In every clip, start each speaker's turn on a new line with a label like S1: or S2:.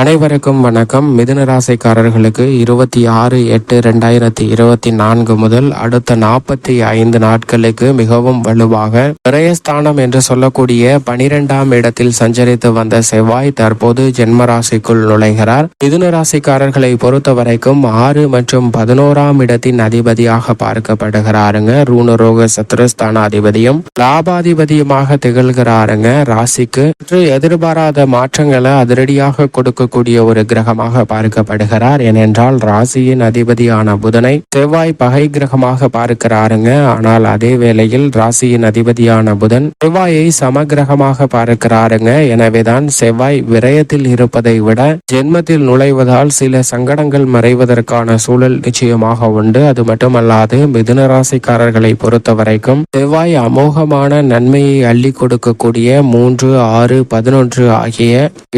S1: அனைவருக்கும் வணக்கம். மிதுன ராசிக்காரர்களுக்கு இருபத்தி ஆறு எட்டு ரெண்டாயிரத்தி இருபத்தி நான்கு முதல் அடுத்த நாற்பத்தி ஐந்து நாட்களுக்கு மிகவும் வலுவாக விரயஸ்தானம் என்று சொல்லக்கூடிய பனிரெண்டாம் இடத்தில் சஞ்சரித்து வந்த செவ்வாய் தற்போது ஜென்ம ராசிக்குள் நுழைகிறார். மிதுன ராசிக்காரர்களை பொறுத்த வரைக்கும் ஆறு மற்றும் பதினோராம் இடத்தின் அதிபதியாக பார்க்கப்படுகிறாருங்க. ரூணரோக சத்ருஸ்தான அதிபதியும் லாபாதிபதியுமாக திகழ்கிறாருங்க. ராசிக்கு எதிர்பாராத மாற்றங்களை அதிரடியாக கொடுக்கக்கூடிய ஒரு கிரகமாக பார்க்கப்படுகிறார். ஏனென்றால் ராசியின் அதிபதியான புதனை செவ்வாய் பகை கிரகமாக பார்க்கிறாருங்க. ஆனால் அதே வேளையில் ராசியின் அதிபதியான புதன் செவ்வாயை சமகிரகமாக பார்க்கிறாருங்க. எனவேதான் செவ்வாய் விரயத்தில் இருப்பதை விட ஜென்மத்தில் நுழைவதால் சில சங்கடங்கள் மறைவதற்கான சூழல் நிச்சயமாக உண்டு. அது மட்டுமல்லாது மிதுன ராசிக்காரர்களை பொறுத்த வரைக்கும் செவ்வாய் அமோகமான நன்மையை அள்ளி கொடுக்கக்கூடிய மூன்று ஆறு பதினொன்று ஆகிய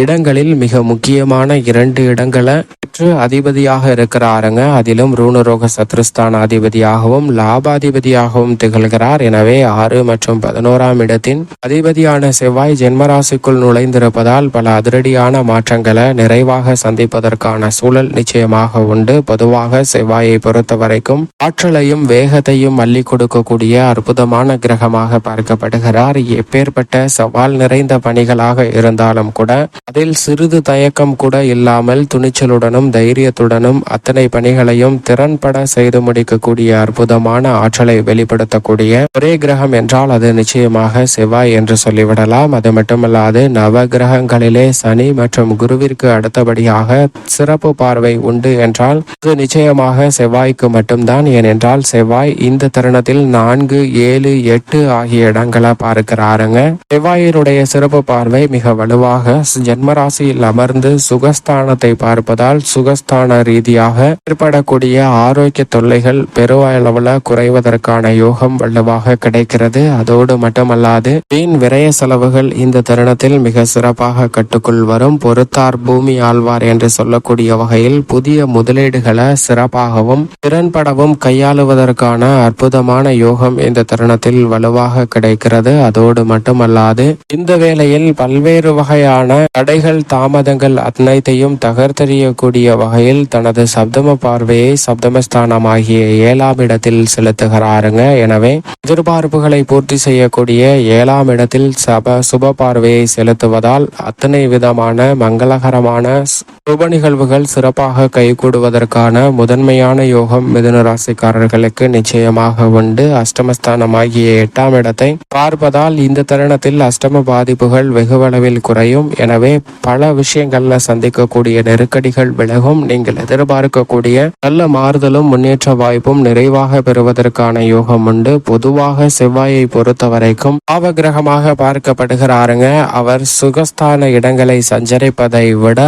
S1: இடங்களில் மிக முக்கிய முக்கியமான இரண்டு இடங்களை பெற்று அதிபதியாக இருக்கிறாருங்க. அதிலும் ரூணரோக சத்ருஸ்தான அதிபதியாகவும் லாபாதிபதியாகவும் திகழ்கிறார். எனவே ஆறு மற்றும் பதினோராம் இடத்தின் அதிபதியான செவ்வாய் ஜென்மராசிக்குள் நுழைந்திருப்பதால் பல அதிரடியான மாற்றங்களை நிறைவாக சந்திப்பதற்கான சூழல் நிச்சயமாக உண்டு. பொதுவாக செவ்வாயை பொறுத்த வரைக்கும் ஆற்றலையும் வேகத்தையும் அள்ளி கொடுக்கக்கூடிய அற்புதமான கிரகமாக பார்க்கப்படுகிறார். எப்பேற்பட்ட சவால் நிறைந்த பணிகளாக இருந்தாலும் கூட அதில் சிறிது தயக்கம் கூட இல்லாமல் துணிச்சலுடனும் தைரியத்துடனும் அத்தனை பணிகளையும் திறன்பட செய்து முடிக்கக்கூடிய அற்புதமான ஆற்றலை வெளிப்படுத்தக்கூடிய ஒரே கிரகம் என்றால் அது நிச்சயமாக செவ்வாய் என்று சொல்லிவிடலாம். அது மட்டுமல்லாது நவ கிரகங்களிலே சனி மற்றும் குருவிற்கு அடுத்தபடியாக சிறப்பு பார்வை உண்டு என்றால் அது நிச்சயமாக செவ்வாய்க்கு மட்டும்தான். ஏனென்றால் செவ்வாய் இந்த தருணத்தில் நான்கு ஏழு எட்டு ஆகிய இடங்களை பார்க்கிறாருங்க. செவ்வாயினுடைய சிறப்பு பார்வை மிக வலுவாக ஜென்மராசியில் அமர்ந்து சுகஸ்தானத்தை பார்ப்பதால் சுகஸ்தான ரீதியாக ஏற்படக்கூடிய ஆரோக்கிய தொல்லைகள் பெருவளவுல குறைவதற்கான யோகம் வலுவாக கிடைக்கிறது. அதோடு மட்டுமல்லாது வீண் விரய செலவுகள் இந்த தருணத்தில் மிக சிறப்பாக கட்டுக்குள் வரும். பொறுத்தார் பூமி ஆழ்வார் என்று சொல்லக்கூடிய வகையில் புதிய முதலீடுகளை சிறப்பாகவும் திறன்படவும் கையாளுவதற்கான அற்புதமான யோகம் இந்த தருணத்தில் வலுவாக கிடைக்கிறது. அதோடு மட்டுமல்லாது இந்த வேளையில் பல்வேறு வகையான தடைகள் தாமதங்கள் அத்தனைத்தையும் தகர்த்தெறியக்கூடிய வகையில் தனது சப்தம பார்வையை சப்தமஸ்தானமாகிய ஏழாம் இடத்தில் செலுத்துகிறாருங்க. எனவே எதிர்பார்ப்புகளை பூர்த்தி செய்யக்கூடிய ஏழாம் இடத்தில் சப சுப பார்வையை செலுத்துவதால் அத்தனை விதமான மங்களகரமான சுப நிகழ்வுகள் சிறப்பாக கைகூடுவதற்கான முதன்மையான யோகம் மிதுன ராசிக்காரர்களுக்கு நிச்சயமாக உண்டு. அஷ்டமஸ்தானமாகிய எட்டாம் இடத்தை பார்ப்பதால் இந்த தருணத்தில் அஷ்டம பாதிப்புகள் வெகுவளவில் குறையும். எனவே பல விஷயங்கள்ல சந்திக்கக்கூடிய நெருக்கடிகள் விலகும். நீங்கள் எதிர்பார்க்கக்கூடிய நல்ல மாறுதலும் முன்னேற்ற வாய்ப்பும் நிறைவாக பெறுவதற்கான யோகம் உண்டு. பொதுவாக செவ்வாயை பொறுத்த வரைக்கும் பாவகிரகமாக பார்க்கப்படுகிறாருங்க. அவர் சுகஸ்தான இடங்களை சஞ்சரிப்பதை விட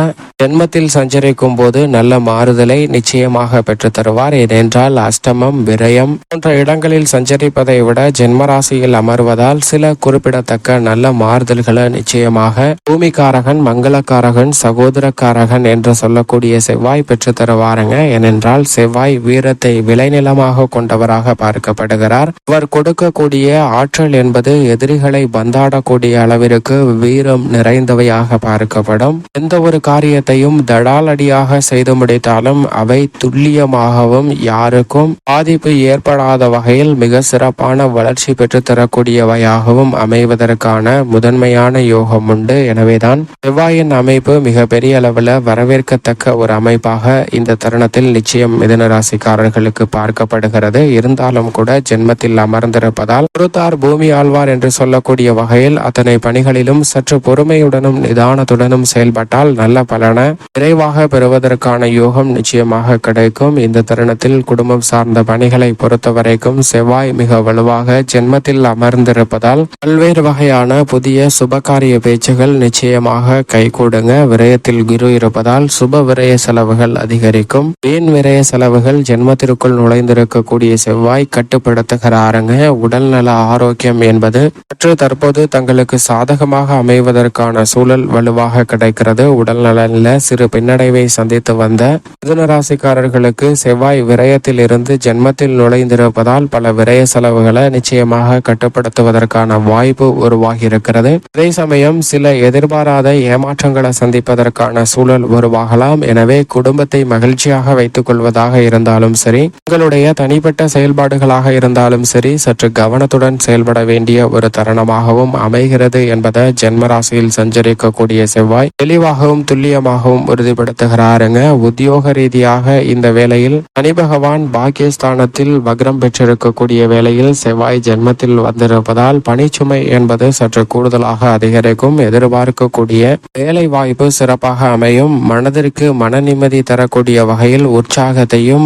S1: ஜென்மத்தில் சஞ்சரிக்கும் போது நல்ல மாறுதலை நிச்சயமாக பெற்று தருவார். ஏனென்றால் அஷ்டமம் விரயம் போன்ற இடங்களில் சஞ்சரிப்பதை விட ஜென்மராசியில் அமர்வதால் சில குறிப்பிடத்தக்க நல்ல மாறுதல்களை நிச்சயமாக பூமிக்காரகன் மங்களக்காரகன் சகோதரக்காரகன் என்று சொல்லக்கூடிய செவ்வாய் பெற்று தருவாருங்க ஏனென்றால் செவ்வாய் வீரத்தை விளைநிலமாக கொண்டவராக பார்க்கப்படுகிறார். அவர் கொடுக்கக்கூடிய ஆற்றல் என்பது எதிரிகளை பந்தாடக்கூடிய அளவிற்கு வீரம் நிறைந்தவையாக பார்க்கப்படும். எந்த ஒரு காரியத்தையும் தடாலடியாக செய்து முடித்தாலும் அவை துல்லியமாகவும் யாருக்கும் பாதிப்பு ஏற்படாத வகையில் மிக சிறப்பான வளர்ச்சி பெற்று தரக்கூடியவையாகவும் அமைவதற்கான முதன்மையான யோகம் உண்டு. எனவேதான் செவ்வாயின் அமைப்பு மிக பெரிய அளவில் வரவேற்கத்தக்க ஒரு அமைப்பாக இந்த தருணத்தில் நிச்சயம் மிதனராசிக்காரர்களுக்கு பார்க்கப்படுகிறது. இருந்தாலும் கூட ஜென்மத்தில் அமர்ந்திருப்பதால் பொறுத்தார் பூமி ஆழ்வார் என்று சொல்லக்கூடிய வகையில் அத்தனை பணிகளிலும் சற்று பொறுமையுடனும் நிதானத்துடனும் செயல்பட்டால் நல்ல பலனை விரைவாக பெறுவதற்கான யோகம் நிச்சயமாக கிடைக்கும். இந்த தருணத்தில் குடும்பம் சார்ந்த பணிகளை பொறுத்தவரைக்கும் செவ்வாய் மிக வலுவாக ஜென்மத்தில் அமர்ந்திருப்பதால் பல்வேறு வகையான புதிய சுபகாரிய பேச்சுகள் நிச்சயமாக கைகூடுங்க. விரயத்தில் குரு இருப்பதால் சுப விரய செலவுகள் அதிகரிக்கும். வீண் விரய செலவுகள் ஜென்மத்திற்குள் நுழைந்திருக்கக்கூடிய செவ்வாய் கட்டுப்படுத்துகிறாருங்க. உடல்நல ஆரோக்கியம் என்பது சற்று தற்போது தங்களுக்கு சாதகமாக அமைவதற்கான சூழல் வலுவாக கிடைக்கிறது. உடல்நலனில் சிறு பின்னடைவை சந்தித்து வந்த மிதுனராசிக்காரர்களுக்கு செவ்வாய் விரயத்தில் இருந்து ஜென்மத்தில் நுழைந்திருப்பதால் பல விரய செலவுகளை நிச்சயமாக கட்டுப்படுத்துவதற்கான வாய்ப்பு உருவாகி இருக்கிறது அதே சமயம் சில எதிர்பாராத ஏமாற்றங்களை சந்திப்பதற்கான சூழல் உருவாகலாம் எனவே குடும்பத்தை மகிழ்ச்சியாக வைத்துக் கொள்வதாக இருந்தாலும் சரி உங்களுடைய தனிப்பட்ட செயல்பாடுகளாக இருந்தாலும் சரி சற்று கவனத்துடன் செயல்பட வேண்டிய ஒரு தருணமாகவும் அமைகிறது என்பதை ஜென்மராசியில் சஞ்சரிக்கக்கூடிய செவ்வாய் தெளிவாகவும் துல்லியமாகவும் உறுதிப்படுத்துகிறாருங்க. உத்தியோக ரீதியாக இந்த வேளையில் சனி பகவான் பாக்கியஸ்தானத்தில் வக்ரம் பெற்றிருக்கக்கூடிய வேளையில் செவ்வாய் ஜென்மத்தில் வந்திருப்பதால் பணிச்சுமை என்பது சற்று கூடுதலாக அதிகரிக்கும். எதிர்பார்க்கக்கூடிய வேலை வாய்ப்பு சிறப்பாக அமையும். மனதிற்கு மன நிம்மதி தரக்கூடிய வகையில் உற்சாகத்தையும்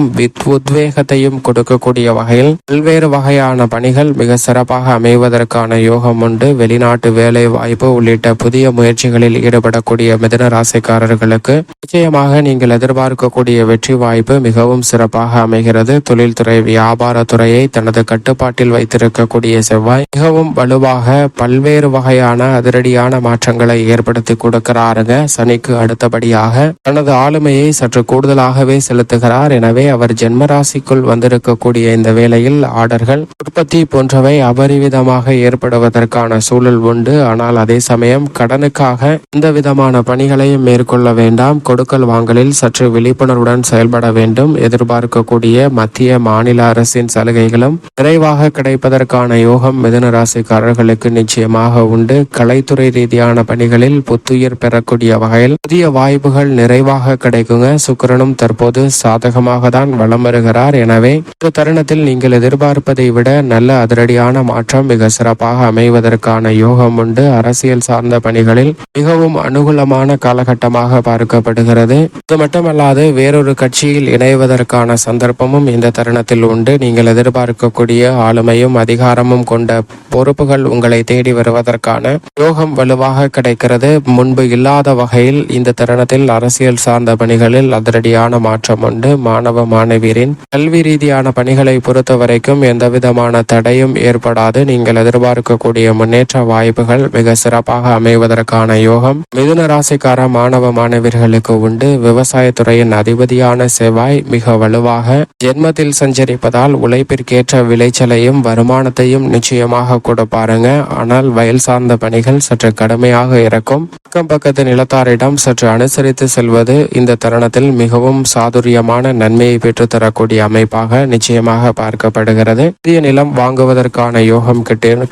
S1: உத்வேகத்தையும் கொடுக்கக்கூடிய வகையில் பல்வேறு வகையான பணிகள் மிக சிறப்பாக அமைவதற்கான யோகம் உண்டு. வெளிநாட்டு வேலை வாய்ப்பு உள்ளிட்ட புதிய முயற்சிகளில் ஈடுபடக்கூடிய மிதன ராசிக்காரர்களுக்கு நிச்சயமாக நீங்கள் எதிர்பார்க்கக்கூடிய வெற்றி வாய்ப்பு மிகவும் சிறப்பாக அமைகிறது. தொழில்துறை வியாபாரத்துறையை தனது கட்டுப்பாட்டில் வைத்திருக்கக்கூடிய செவ்வாய் மிகவும் வலுவாக பல்வேறு வகையான அதிரடியான மாற்றங்களை ஏற்படுத்தி கொடுக்கிறாருங்க. சனிக்கு அடுத்தபடியாக தனது ஆளுமையை சற்று கூடுதலாகவே செலுத்துகிறார். எனவே அவர் ஜென்ம ராசிக்குள் வந்திருக்கக்கூடிய இந்த வேளையில் ஆர்டர்கள் உற்பத்தி போன்றவை அபரிவிதமாக ஏற்படுவதற்கான சூழல் உண்டு. ஆனால் அதே சமயம் கடனுக்காக எந்த விதமான பணிகளையும் மேற்கொள்ள வேண்டாம். கொடுக்கல் வாங்கலில் சற்று விழிப்புணர்வுடன் செயல்பட வேண்டும். எதிர்பார்க்கக்கூடிய மத்திய மாநில அரசின் சலுகைகளும் விரைவாக கிடைப்பதற்கான யோகம் மிதுன ராசிக்காரர்களுக்கு நிச்சயமாக உண்டு. கலைத்துறை ரீதியான பணிகளில் புத்துயிர் பெறக்கூடிய வகை வகையில் புதிய வாய்ப்புகள் நிறைவாக கிடைக்குங்க. சுக்கிரனும் தற்போது சாதகமாக தான் வலம் வருகிறார். எனவே இந்த தருணத்தில் நீங்கள் எதிர்பார்ப்பதை விட நல்ல அதிரடியான மாற்றம் மிக சிறப்பாக அமைவதற்கான யோகம் உண்டு. அரசியல் சார்ந்த பணிகளில் மிகவும் அனுகூலமான காலகட்டமாக பார்க்கப்படுகிறது. இது மட்டுமல்லாது வேறொரு கட்சியில் இணைவதற்கான சந்தர்ப்பமும் இந்த தருணத்தில் உண்டு. நீங்கள் எதிர்பார்க்கக்கூடிய ஆளுமையும் அதிகாரமும் கொண்ட பொறுப்புகள் உங்களை தேடி வருவதற்கான யோகம் வலுவாக கிடைக்கிறது. முன்பு இல்லாத வகையில் இந்த தருணத்தில் அரசியல் சார்ந்த பணிகளில் அதிரடியான மாற்றம் உண்டு. மாணவ மாணவியரின் கல்வி ரீதியான பணிகளை பொறுத்த வரைக்கும் எந்தவிதமான தடையும் ஏற்படாது. நீங்கள் எதிர்பார்க்கக்கூடிய முன்னேற்ற வாய்ப்புகள் மிக சிறப்பாக அமைவதற்கான யோகம் மிதுன ராசிக்கார மாணவ மாணவியர்களுக்கு உண்டு. விவசாயத்துறையின் அதிபதியான செவ்வாய் மிக வலுவாக ஜென்மத்தில் சஞ்சரிப்பதால் உழைப்பிற்கேற்ற விளைச்சலையும் வருமானத்தையும் நிச்சயமாக கொடுப்பாருங்க. ஆனால் வயல் சார்ந்த பணிகள் சற்று கடுமையாக இருக்கும். அக்கம் பக்கத்து நிலத்தாரிடம் சற்று அனுசரித்து செல்வது இந்த தருணத்தில் மிகவும் சாதுரியமான நன்மையை பெற்றுத்தரக்கூடிய அமைப்பாக நிச்சயமாக பார்க்கப்படுகிறது. புதிய நிலம் வாங்குவதற்கான யோகம்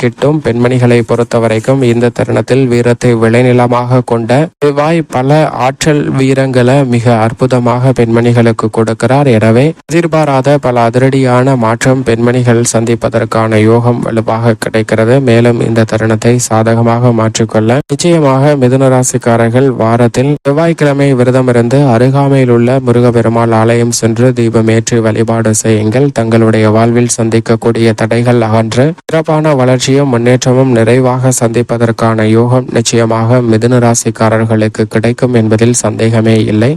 S1: கிட்டும் பெண்மணிகளை பொறுத்தவரைக்கும் இந்த தருணத்தில் வீரத்தை விளைநிலமாக கொண்ட செவ்வாய் பல ஆற்றல் வீரங்களை மிக அற்புதமாக பெண்மணிகளுக்கு கொடுக்கிறார். எனவே எதிர்பாராத பல அதிரடியான மாற்றம் பெண்மணிகள் சந்திப்பதற்கான யோகம் வலுவாக கிடைக்கிறது. மேலும் இந்த தருணத்தை சாதகமாக மாற்றிக்கொள்ள நிச்சயமாக மிதுனராசிக்காரர்கள் வார வாரத்தில் செவ்வாய்க்கிழமை விரதமிருந்து அருகாமையில் உள்ள முருகப்பெருமாள் ஆலயம் சென்று தீபம் ஏற்றி வழிபாடு செய்யுங்கள். தங்களுடைய வாழ்வில் சந்திக்கக்கூடிய தடைகள் அகன்று சிறப்பான வளர்ச்சியும் முன்னேற்றமும் நிறைவாக சந்திப்பதற்கான யோகம் நிச்சயமாக மிதுன ராசிக்காரர்களுக்கு கிடைக்கும் என்பதில் சந்தேகமே இல்லை.